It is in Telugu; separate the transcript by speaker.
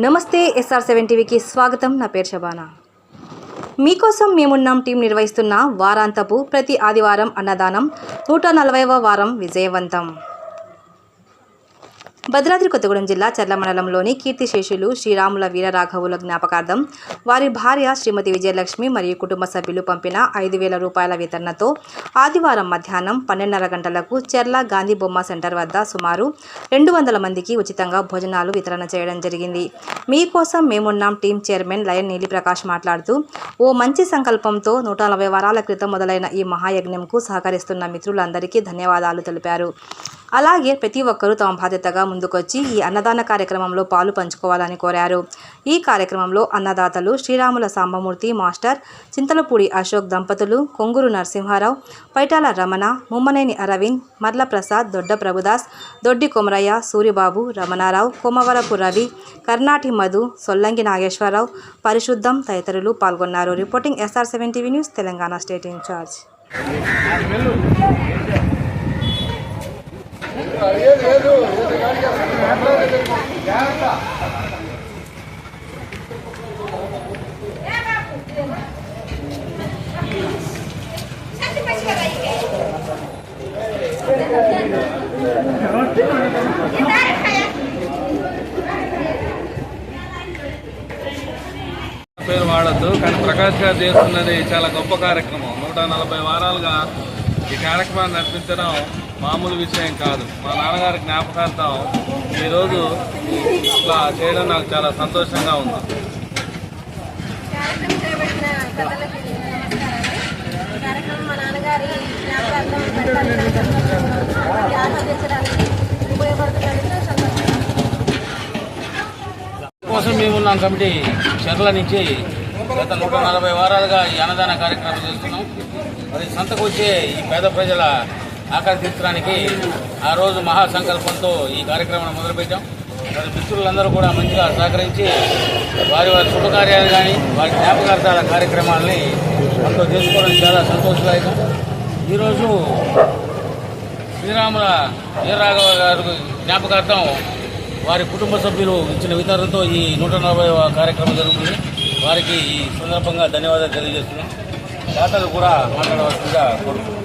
Speaker 1: నమస్తే ఎస్ఆర్ సెవెన్ టీవీకి స్వాగతం. నా పేరు శబానా. మీకోసం మేమున్నాం టీం నిర్వహిస్తున్న వారాంతపు ప్రతి ఆదివారం అన్నదానం నూట నలభైవ వారం విజయవంతం. భద్రాద్రి కొత్తగూడెం జిల్లా చర్ల మండలంలోని కీర్తిశేషులు శ్రీరాముల వీరరాఘవుల జ్ఞాపకార్థం వారి భార్య శ్రీమతి విజయలక్ష్మి మరియు కుటుంబ సభ్యులు పంపిన ఐదు వేల రూపాయల వితరణతో ఆదివారం మధ్యాహ్నం పన్నెండున్నర గంటలకు చెర్ల గాంధీ బొమ్మ సెంటర్ వద్ద సుమారు రెండు వందల మందికి ఉచితంగా భోజనాలు వితరణ చేయడం జరిగింది. మీకోసం మేమున్నాం టీం చైర్మన్ లయన్ నీలి ప్రకాష్ మాట్లాడుతూ ఓ మంచి సంకల్పంతో నూట నలభై వారాల క్రితం మొదలైన ఈ మహాయజ్ఞంకు సహకరిస్తున్న మిత్రులందరికీ ధన్యవాదాలు తెలిపారు. అలాగే ప్రతి ఒక్కరూ తమ బాధ్యతగా ముందుకొచ్చి ఈ అన్నదాన కార్యక్రమంలో పాలు పంచుకోవాలని కోరారు. ఈ కార్యక్రమంలో అన్నదాతలు శ్రీరాముల సాంబమూర్తి మాస్టర్ చింతలపూడి అశోక్ దంపతులు కొంగురు నరసింహారావు పైటాల రమణ ముమ్మనేని అరవింద్ మర్ల ప్రసాద్ దొడ్డ ప్రభుదాస్ దొడ్డి కొమరయ్య సూరిబాబు రమణారావు కొమవరపు రవి కర్ణాటి మధు సొల్లంగి నాగేశ్వరరావు పరిశుద్ధం తదితరులు పాల్గొన్నారు. Reporting SR seven TV news Telangana state incharge.
Speaker 2: పేరు వాడద్దు కానీ ప్రకాష్ గారు చేస్తున్నది చాలా గొప్ప కార్యక్రమం. నూట నలభై వారాలుగా ఈ కార్యక్రమాన్ని నడిపించడం మామూలు విషయం కాదు. మా నాన్నగారి జ్ఞాపకార్థం ఈరోజు ఇట్లా చేయడం నాకు చాలా సంతోషంగా ఉంది.
Speaker 3: కోసం మేము ఉన్నాం కమిటీ చర్ల నుంచి గత నూట నలభై వారాలుగా ఈ అన్నదాన కార్యక్రమం చేస్తున్నాం. మరి సంతకు వచ్చే ఈ పేద ప్రజల ఆకర్షించడానికి ఆ రోజు మహాసంకల్పంతో ఈ కార్యక్రమాన్ని మొదలుపెట్టాం. మరి మిత్రులందరూ కూడా మంచిగా సహకరించి వారి వారి శుభకార్యాలు కానీ వారి జ్ఞాపకార్థాల కార్యక్రమాలని మనతో చేసుకోవడం చాలా సంతోషదాయకం. ఈరోజు శ్రీరాముల వీరరాఘవ గారి జ్ఞాపకార్థం వారి కుటుంబ సభ్యులు ఇచ్చిన వితరణతో ఈ నూట నలభై కార్యక్రమం జరుగుతుంది. వారికి ఈ సందర్భంగా ధన్యవాదాలు తెలియజేస్తున్నాం. దాతలు కూడా మాట్లాడవలసిందిగా కోరుతున్నాం